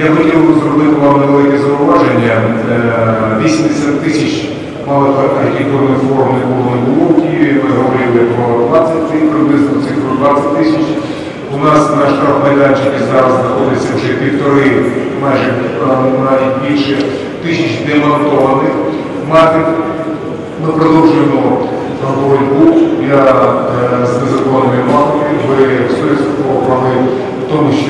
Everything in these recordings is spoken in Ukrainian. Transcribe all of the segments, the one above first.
Я хотів би зробити вам невелике зауваження. Е, 80 тисяч малих архітектурних форм було не було в Києві. Ми говорили про 20 тисяч, приблизно цифру 20 тисяч. У нас на штрафмайданчику зараз знаходиться вже півтори, майже навіть більше тисяч демонтованих матик. Ми продовжуємо боротьбу. Я е, з незаконними матами. Ви стосовно праві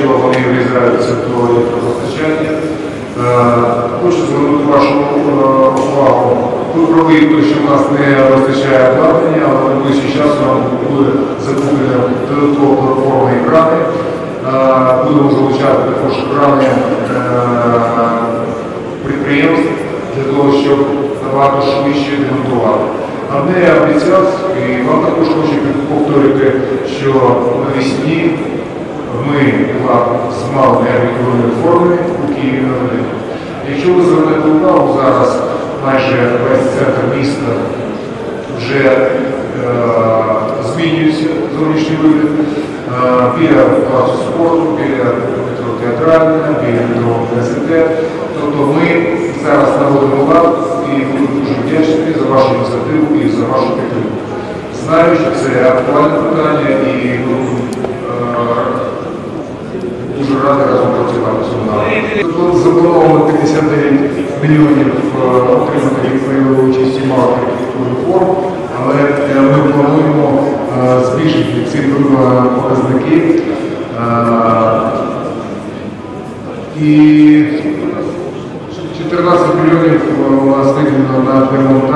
в вони врізаються до електропостачання. Е, Хочу звернути вашу увагу. Ви праві, то, що в нас не вистачає обладнання, але на найближчий час нам буде закуплено додатково платформи екрани. Е, Будемо залучати також екрани е, підприємств для того, щоб набагато швидше демонтувати. Одне обіцяв, і вам також хочу повторити, що навесні ми з малими архітектурними формами у Києві наведемо. Якщо ви звернете увагу, зараз майже весь центр міста вже е, змінюється зовнішній вигляд. Е, біля класу спорту, біля метро театральне, біля метро університет. Тобто ми зараз наводимо лад і будемо дуже вдячні за вашу ініціативу і за вашу підтримку. Знаю, що це актуальне питання і буду е, дуже разом працювати з вами. Заплановано 59 мільйонів е, отримати від пайової участі малих архітектурних форм, але е, ми плануємо е, збільшити ці показники. І 14 мільйонів у нас виділено на демонтаж